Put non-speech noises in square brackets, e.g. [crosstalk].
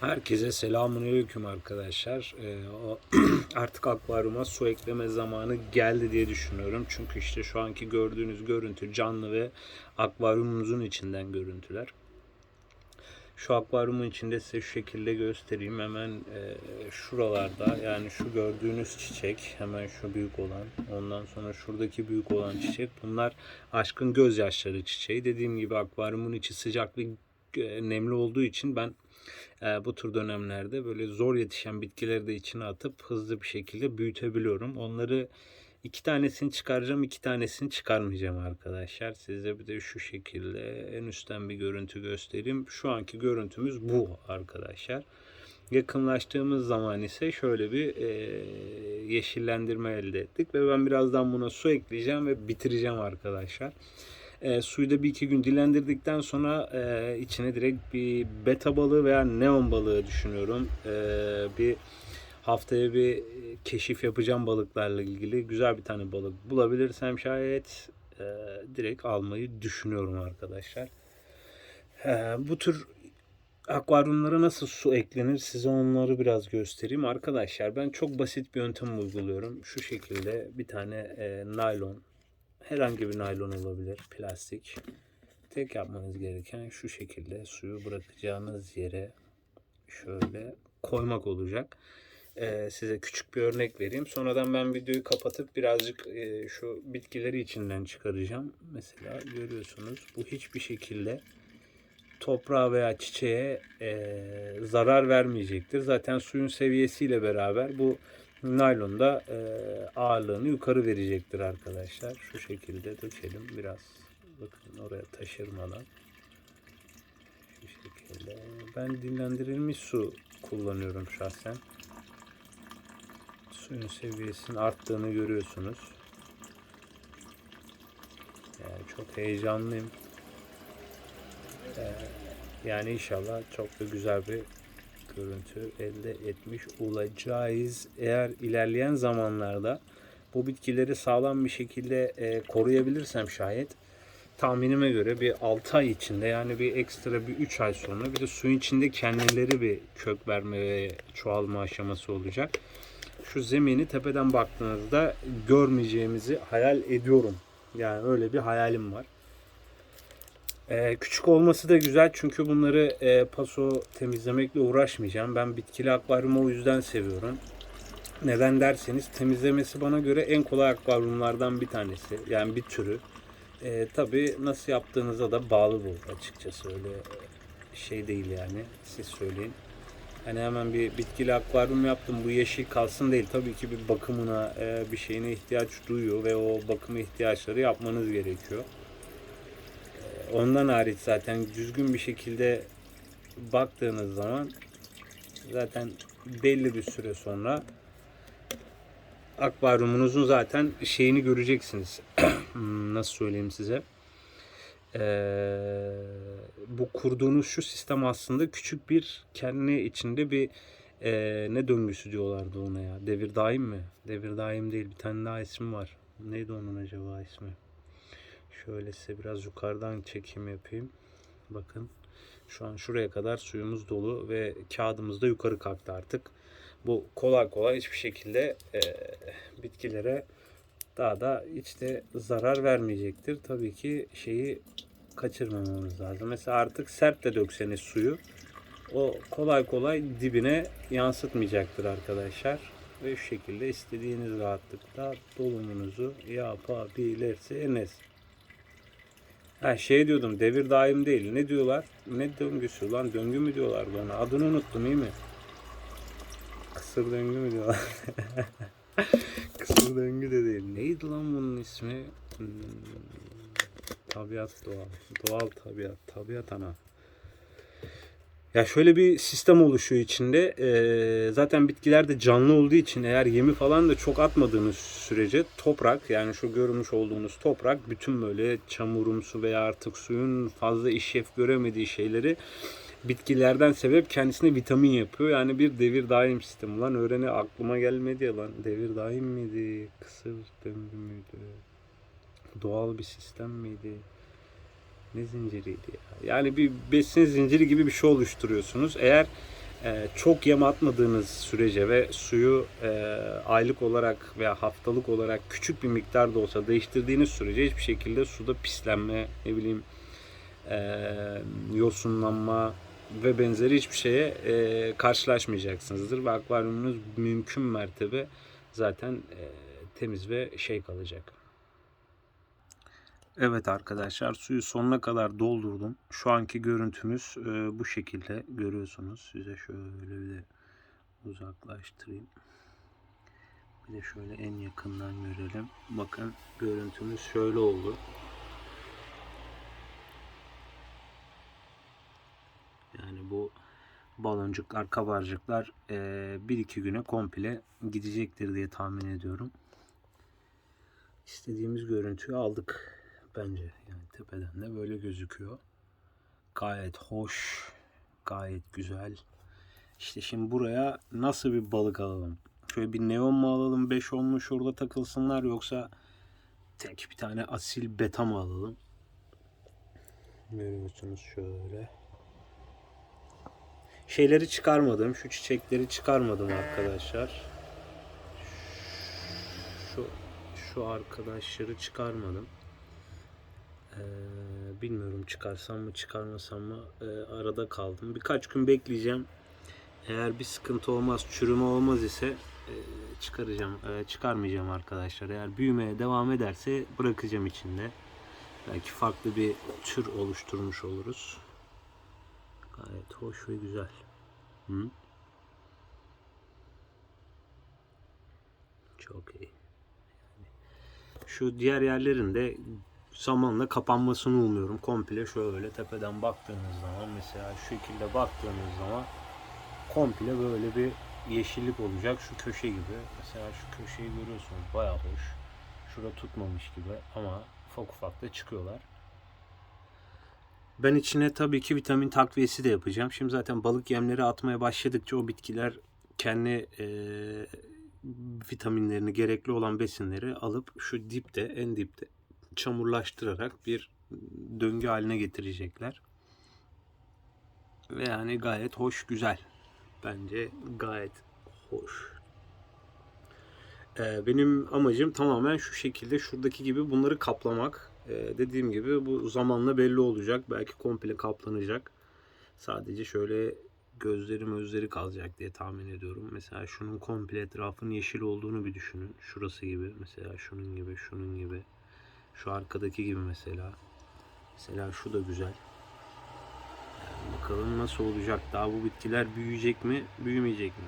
Herkese selamünaleyküm arkadaşlar. Ee, [clears throat] artık akvaryuma su ekleme zamanı geldi diye düşünüyorum. Çünkü işte şu anki gördüğünüz görüntü canlı ve akvaryumumuzun içinden görüntüler. Şu akvaryumun içinde size şu şekilde göstereyim. Hemen e, şuralarda yani şu gördüğünüz çiçek hemen şu büyük olan ondan sonra şuradaki büyük olan çiçek bunlar aşkın gözyaşları çiçeği. Dediğim gibi akvaryumun içi sıcak ve e, nemli olduğu için ben e, bu tür dönemlerde böyle zor yetişen bitkileri de içine atıp hızlı bir şekilde büyütebiliyorum. Onları iki tanesini çıkaracağım, iki tanesini çıkarmayacağım arkadaşlar. Size bir de şu şekilde en üstten bir görüntü göstereyim. Şu anki görüntümüz bu arkadaşlar. Yakınlaştığımız zaman ise şöyle bir e, yeşillendirme elde ettik ve ben birazdan buna su ekleyeceğim ve bitireceğim arkadaşlar. E, suyu bir iki gün dilendirdikten sonra e, içine direkt bir beta balığı veya neon balığı düşünüyorum. E, bir haftaya bir keşif yapacağım balıklarla ilgili. Güzel bir tane balık bulabilirsem şayet e, direkt almayı düşünüyorum arkadaşlar. E, bu tür akvaryumlara nasıl su eklenir size onları biraz göstereyim. Arkadaşlar ben çok basit bir yöntem uyguluyorum. Şu şekilde bir tane e, naylon herhangi bir naylon olabilir plastik. Tek yapmanız gereken şu şekilde suyu bırakacağınız yere şöyle koymak olacak. Ee, size küçük bir örnek vereyim. Sonradan ben videoyu kapatıp birazcık e, şu bitkileri içinden çıkaracağım. Mesela görüyorsunuz bu hiçbir şekilde toprağa veya çiçeğe e, zarar vermeyecektir. Zaten suyun seviyesiyle beraber bu naylon da e, ağırlığını yukarı verecektir arkadaşlar. Şu şekilde dökelim biraz. Bakın oraya taşırmadan. Şu şekilde. Ben dinlendirilmiş su kullanıyorum şahsen. Suyun seviyesinin arttığını görüyorsunuz. Yani çok heyecanlıyım. Ee, yani inşallah çok da güzel bir görüntü elde etmiş olacağız. Eğer ilerleyen zamanlarda bu bitkileri sağlam bir şekilde e, koruyabilirsem şayet tahminime göre bir 6 ay içinde yani bir ekstra bir 3 ay sonra bir de suyun içinde kendileri bir kök verme ve çoğalma aşaması olacak. Şu zemini tepeden baktığınızda görmeyeceğimizi hayal ediyorum. Yani öyle bir hayalim var. Ee, küçük olması da güzel çünkü bunları e, paso temizlemekle uğraşmayacağım. Ben bitkili akvaryumu o yüzden seviyorum. Neden derseniz temizlemesi bana göre en kolay akvaryumlardan bir tanesi. Yani bir türü. E, Tabi nasıl yaptığınıza da bağlı bu açıkçası öyle şey değil yani siz söyleyin. Hani hemen bir bitkili akvaryum yaptım bu yeşil kalsın değil. Tabii ki bir bakımına e, bir şeyine ihtiyaç duyuyor ve o bakım ihtiyaçları yapmanız gerekiyor. Ondan hariç zaten düzgün bir şekilde baktığınız zaman zaten belli bir süre sonra akvaryumunuzun zaten şeyini göreceksiniz. [clears throat] Nasıl söyleyeyim size? Ee, bu kurduğunuz şu sistem aslında küçük bir kendi içinde bir e, ne döngüsü diyorlardı ona ya. Devir daim mi? Devir daim değil. Bir tane daha ismi var. Neydi onun acaba ismi? Şöyle size biraz yukarıdan çekim yapayım. Bakın şu an şuraya kadar suyumuz dolu ve kağıdımız da yukarı kalktı artık. Bu kolay kolay hiçbir şekilde e, bitkilere daha da işte zarar vermeyecektir. Tabii ki şeyi kaçırmamamız lazım. Mesela artık sert de dökseniz suyu o kolay kolay dibine yansıtmayacaktır arkadaşlar. Ve şu şekilde istediğiniz rahatlıkta dolumunuzu yapabilirsiniz. Ha şey diyordum devir daim değil. Ne diyorlar? Ne döngüsü lan? Döngü mü diyorlar bana? Adını unuttum iyi mi? Kısır döngü mü diyorlar? [laughs] Kısır döngü de değil. Neydi lan bunun ismi? Hmm, tabiat doğal. Doğal tabiat. Tabiat ana. Ya şöyle bir sistem oluşuyor içinde. Ee, zaten bitkiler de canlı olduğu için eğer yemi falan da çok atmadığınız sürece toprak yani şu görmüş olduğunuz toprak bütün böyle çamurumsu veya artık suyun fazla işlef göremediği şeyleri bitkilerden sebep kendisine vitamin yapıyor. Yani bir devir daim sistemi. Lan öğrene aklıma gelmedi ya lan. Devir daim miydi? Kısır döngü müydü? Doğal bir sistem miydi? Ne zinciriydi ya? Yani bir besin zinciri gibi bir şey oluşturuyorsunuz. Eğer Ee, çok yem atmadığınız sürece ve suyu e, aylık olarak veya haftalık olarak küçük bir miktar da olsa değiştirdiğiniz sürece hiçbir şekilde suda pislenme, ne bileyim e, yosunlanma ve benzeri hiçbir şeye e, karşılaşmayacaksınızdır. Ve akvaryumunuz mümkün mertebe zaten e, temiz ve şey kalacak. Evet arkadaşlar suyu sonuna kadar doldurdum. Şu anki görüntümüz e, bu şekilde görüyorsunuz. Size şöyle bir de uzaklaştırayım. Bir de şöyle en yakından görelim. Bakın görüntümüz şöyle oldu. Yani bu baloncuklar, kabarcıklar e, bir iki güne komple gidecektir diye tahmin ediyorum. İstediğimiz görüntüyü aldık bence. Yani tepeden de böyle gözüküyor. Gayet hoş, gayet güzel. İşte şimdi buraya nasıl bir balık alalım? Şöyle bir neon mu alalım 5 mu şurada takılsınlar yoksa tek bir tane asil beta mı alalım? Görüyorsunuz şöyle. Şeyleri çıkarmadım. Şu çiçekleri çıkarmadım arkadaşlar. Şu şu arkadaşları çıkarmadım. Ee, bilmiyorum çıkarsam mı çıkarmasam mı Ee, arada kaldım. Birkaç gün bekleyeceğim. Eğer bir sıkıntı olmaz, çürüme olmaz ise e, çıkaracağım. E, çıkarmayacağım arkadaşlar. Eğer büyümeye devam ederse bırakacağım içinde. Belki farklı bir tür oluşturmuş oluruz. Gayet hoş ve güzel. Hı? Çok iyi. Şu diğer yerlerin de zamanla kapanmasını umuyorum. Komple şöyle tepeden baktığınız zaman mesela şu şekilde baktığınız zaman komple böyle bir yeşillik olacak şu köşe gibi. Mesela şu köşeyi görüyorsunuz bayağı hoş. Şurada tutmamış gibi ama ufak ufak da çıkıyorlar. Ben içine tabii ki vitamin takviyesi de yapacağım. Şimdi zaten balık yemleri atmaya başladıkça o bitkiler kendi e, vitaminlerini, gerekli olan besinleri alıp şu dipte, en dipte çamurlaştırarak bir döngü haline getirecekler. Ve yani gayet hoş, güzel. Bence gayet hoş. Ee, benim amacım tamamen şu şekilde şuradaki gibi bunları kaplamak. Ee, dediğim gibi bu zamanla belli olacak. Belki komple kaplanacak. Sadece şöyle gözleri gözleri kalacak diye tahmin ediyorum. Mesela şunun komple etrafının yeşil olduğunu bir düşünün. Şurası gibi mesela şunun gibi şunun gibi. Şu arkadaki gibi mesela. Mesela şu da güzel. Yani bakalım nasıl olacak. Daha bu bitkiler büyüyecek mi, büyümeyecek mi?